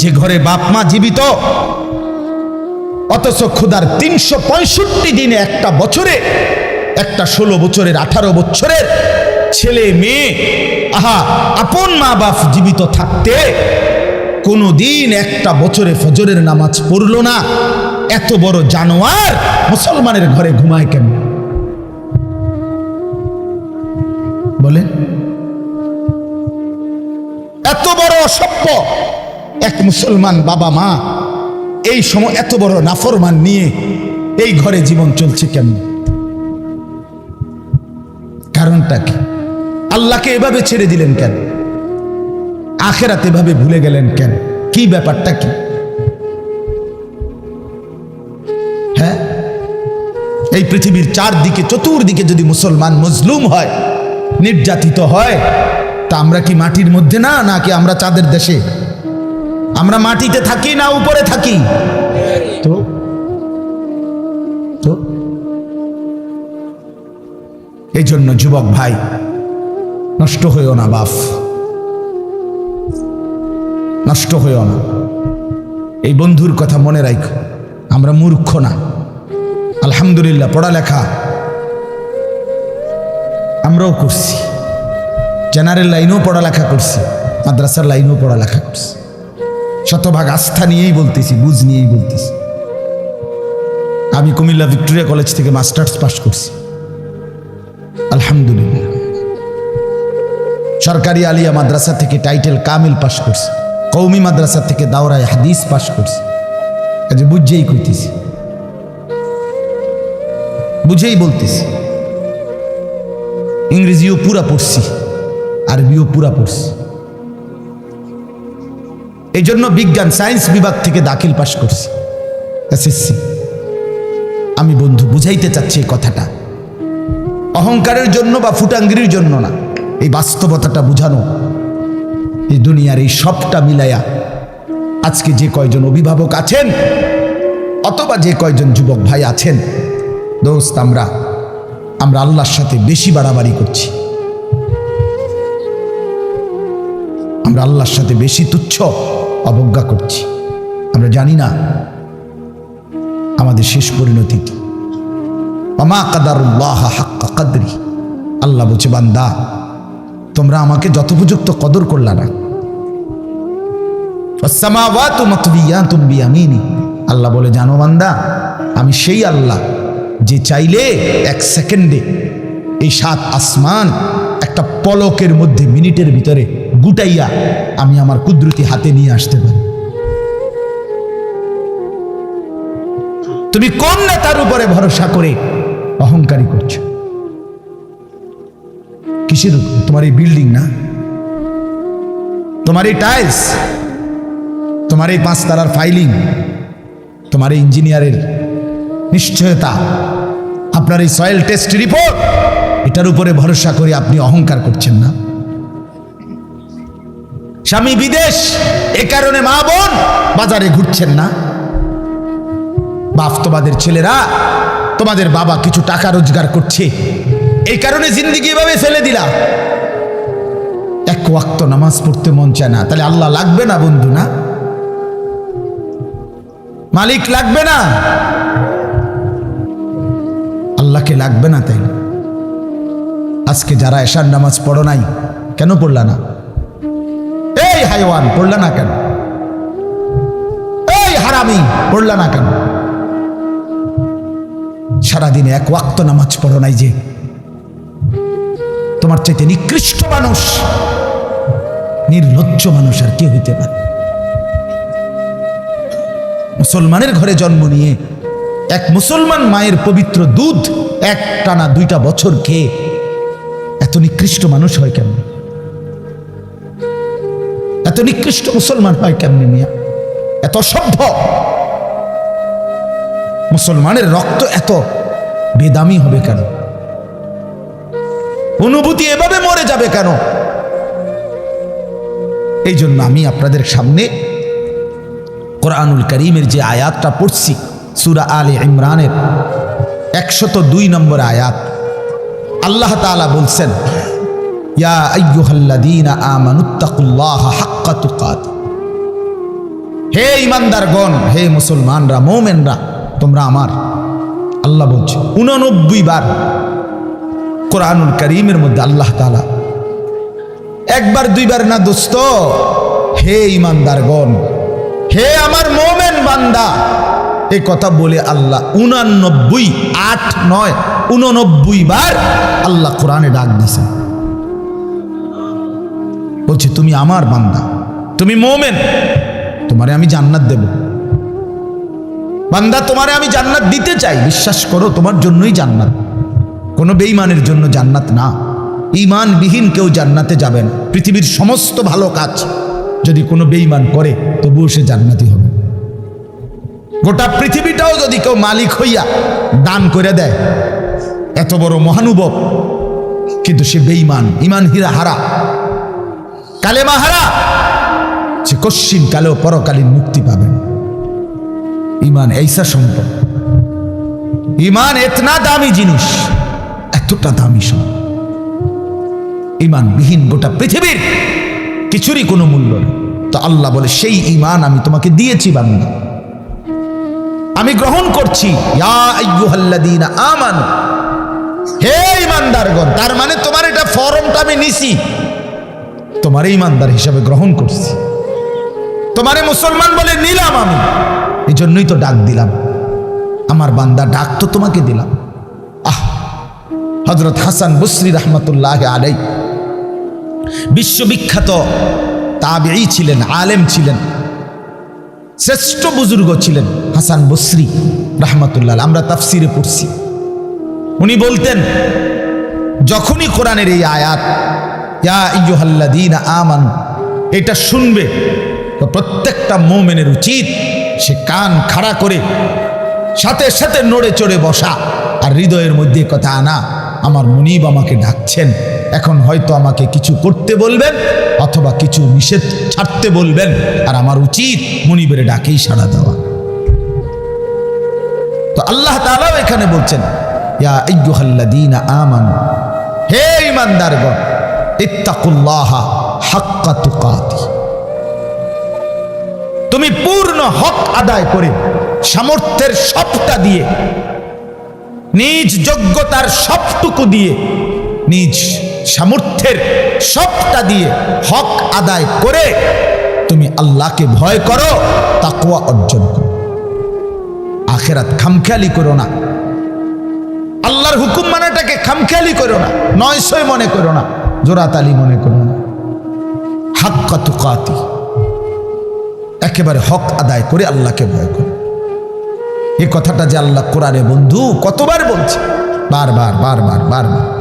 যে ঘরে বাপ মা জীবিত, অথচ ক্ষুধার তিনশো পঁয়ষট্টি দিনে একটা বছরে, একটা ষোলো বছরের, আঠারো বছরের ছেলে মেয়ে, আহা, আপন মা বাপ জীবিত থাকতে কোনো দিন একটা বছরে ফজরের নামাজ পড়ল না। এত বড় জানোয়ার মুসলমানের ঘরে ঘুমায় কেন এক মুসলমান বাবা মা, এই সময় এত বড় নাফরমান নিয়ে এই ঘরে জীবন চলছে কেমন? কারণটা কি? আল্লাহকে এভাবে ছেড়ে দিলেন কেন? আখেরাতে এভাবে ভুলে গেলেন কেন? কি ব্যাপারটা কি? হ্যাঁ? এই পৃথিবীর চারদিকে, চতুর্দিকে যদি মুসলমান মজলুম হয়, নির্যাতিত হয়, তা আমরা কি মাটির মধ্যে না, নাকি আমরা চাঁদের দেশে? আমরা মাটিতে থাকি না উপরে থাকি? তো? তো? এই জন্য যুবক ভাই নষ্ট হইও না বাফ নষ্ট হইও না। এই বন্ধুর কথা মনে রাখো আমরা মূর্খ না। আলহামদুলিল্লাহ পড়ালেখা আমরাও করছি। জেনারেল লাইনেও পড়ালেখা করছি মাদ্রাসার লাইনেও পড়ালেখা করছি। শতভাগ আস্থা নিয়েই বলতেছি, বুঝ নিয়েই বলতেছি। আমি কুমিল্লা ভিক্টোরিয়া কলেজ থেকে মাস্টার্স পাস করছি। আলহামদুলিল্লাহ। সরকারি আলিয়া মাদ্রাসা থেকে টাইটেল কামিল পাস করছি। কৌমি মাদ্রাসা থেকে দাওরায় হাদিস পাস করছি। কাজে বুঝেই কইতেছি। বুঝেই বলতেছি। ইংরেজিও পুরা পড়ছি। আরবিও পুরা পড়ছি। এই জন্য বিজ্ঞান, সায়েন্স বিভাগ থেকে দাখিল পাশ করছি। এসএসসি। আমি বন্ধু, বুঝাইতে চাচ্ছি এই কথাটা। অহংকারের জন্য বা ফুটাঙ্গিরির জন্য না। এই বাস্তবতাটা বুঝানো। এই দুনিয়ার এই সবটা মিলাইয়া আজকে যে কয়জন অভিভাবক আছেন, অথবা যে কয়জন যুবক ভাই আছেন, দোস্ত, আমরা আমরা আল্লাহর সাথে বেশি বাড়াবাড়ি করছি। আমরা আল্লাহর সাথে বেশি তুচ্ছ। অবজ্ঞা করছি। আমরা জানি না আমাদের শেষ পরিণতি কি। অমা কাদারুল্লাহ হাক্কা কাদরি। আল্লাহ বলছে, বান্দা, তোমরা আমাকে যথোপযুক্ত কদর করলা না। আল্লাহ বলে, জানো বান্দা, আমি সেই আল্লাহ যে চাইলে এক সেকেন্ডে এই সাত আসমান একটা পলকের মধ্যে মিনিটের ভিতরে গুটাইয়া আমি আমার কুদরতি হাতে নিয়ে আসতে পারি। তুমি কোন নেতার উপরে ভরসা করে অহংকারী করছ? কিসের? তোমার এই বিল্ডিং না? তোমার এই টাইলস? তোমার এই পাঁচতারার ফাইলিং? তোমার এই ইঞ্জিনিয়ারের নিশ্চয়তা? আপনার এই সয়েল টেস্ট রিপোর্ট? এটার উপরে ভরসা করে আপনি অহংকার করছেন না? স্বামী বিদেশ, এ কারণে মা বোন বাজারে ঘুরছেন না। বাস্তবাদের ছেলেরা, তোমাদের বাবা কিছু টাকা রোজগার করছে। এই কারণে জিন্দিগি এভাবে ফেলে দিলা। এক ওয়াক্ত নামাজ পড়তে মন চায় না। তাহলে আল্লাহ লাগবে না বন্ধু না? মালিক লাগবে না? আল্লাহকে লাগবে না তাই আজকে যারা এশার নামাজ পড়ো নাই, কেন পড়লা না? এই হাইওয়ান, পড়লা না কেন? এই হারামি, পড়লা না কেন? সারাদিনে এক ওয়াক্ত নামাজ পড়ো নাই যে। তোমার চাইতে নিকৃষ্ট মানুষ, নির্লজ্জ মানুষ আর কে হইতে পারে। মুসলমানের ঘরে জন্ম নিয়ে এক মুসলমান মায়ের পবিত্র দুধ এক টানা দুইটা বছর খেয়ে এত নিকৃষ্ট মানুষ হয় এত নিকৃষ্ট মুসলমান হয় কেমনি মিয়া? এত সভ্য মুসলমানের রক্ত এত বেদামি হবে কেন? অনুভূতি এভাবে মরে যাবে কেন? এই জন্য আমি আপনাদের সামনে কোরআনুল করিমের যে আয়াতটা পড়ছি, সুরা আলী ইমরানের একশত দুই নম্বর আয়াত, আল্লাহ তাআলা বলছেন ইয়া আইয়ুহাল্লাযীনা আমানুত্তাকুল্লাহা হাক্কা তুকাত হে ইমানদারগণ, হে মুসলমানরা, মৌমেনরা, তোমরা আমার আল্লাহ বলছে, উননব্বই বার কোরআনুল করিমের মধ্যে আল্লাহ তালা একবার, দুইবার না দোস্ত, হে ইমানদারগণ, হে আমার মোমেন বান্দা এই কথা বলে আল্লাহ উনানব্বই, আট, নয়, উননব্বই বার আল্লাহ কোরআনে ডাক দিছে বলছে তুমি আমার বান্দা। তুমি মোমেন। তোমারে আমি জান্নাত দেব। বান্দা তোমারে আমি জান্নাত দিতে চাই। বিশ্বাস করো তোমার জন্যই জান্নাত। কোনো বেঈমানের জন্য জান্নাত না। ইমানবিহীন কেউ জান্নাতে যাবেন পৃথিবীর সমস্ত ভালো কাজ যদি কোনো বেঈমান করে তবুও সে জান্নাতি হবে। গোটা পৃথিবীটাও যদি কেউ মালিক হইয়া দান করে দেয় এত বড় মহানুভব। কিন্তু সে বেঈমান ইমান হীরা হারা। কালেমা হারা সে কশ্চিন কালেও পরকালীন মুক্তি পাবেন। ইমান এইসা সম্পদ ইমান এতনা দামি জিনিস। এতটা দামি সম্পদ ইমান বিহীন গোটা পৃথিবীর কিছুরই কোনো মূল্য নেই। তো আল্লাহ বলে সেই ইমান আমি তোমাকে দিয়েছি বান্দা। আমি গ্রহণ করছি। আমানু। হে ইমানদারগণ তার মানে তোমার এটা ফরমটা আমি নিছি। তোমার ইমানদার হিসাবে গ্রহণ করছি। তোমারে মুসলমান বলে নিলাম আমি। এই জন্যই তো ডাক দিলাম। আমার বান্দা ডাক তো তোমাকে দিলাম। আহ হজরত হাসান বসরি রহমতুল্লাহ আলাই বিশ্ববিখ্যাত তাবেই ছিলেন, আলেম ছিলেন। শ্রেষ্ঠ বুজুর্গ ছিলেন হাসান বসরি রহমতুল্লাহ আমরা তাফসিরে পড়ছি। উনি বলতেন, যখনই কোরআনের এই আয়াত ইয়া ইয়ুহাল্লাদিন আমান। এটা শুনবে তো প্রত্যেকটা মোমেনের উচিত সে কান খাড়া করে সাথে সাথে নড়ে চড়ে বসা আর হৃদয়ের মধ্যে কথা আনা, আমার মুনিব আমাকে ডাকছেন, এখন হয়তো আমাকে কিছু করতে বলবেন অথবা কিছু নিষেধ ছাড়তে বলবেন আর আমার উচিত মুনিবের ডাকেই সাড়া দেওয়া। তো আল্লাহ তাআলাও এখানে বলছেন, ইয়া আইয়ুহাল্লাযীনা আমানু, হে ঈমানদারগণ তুমি পূর্ণ হক আদায় করে সামর্থ্যের সবটা দিয়ে, নিজ যোগ্যতার সবটুকু দিয়ে, নিজ সামর্থ্যের সবটা দিয়ে হক আদায় করে তুমি আল্লাহকে ভয় করো তাকুয়া অর্জন করো। আখেরাত খামখেয়ালি করো না। আল্লাহর হুকুম মানাটাকে খামখেয়ালি করো না নয়সই মনে করো না। জোরাতালি মনে করুন। হাক হাক্কা তুকাতি। একেবারে হক আদায় করে আল্লাহকে ভয় করুন এই কথাটা যে আল্লাহ কোরআনে বন্ধু কতবার বলছে? বারবার বারবার বারবার।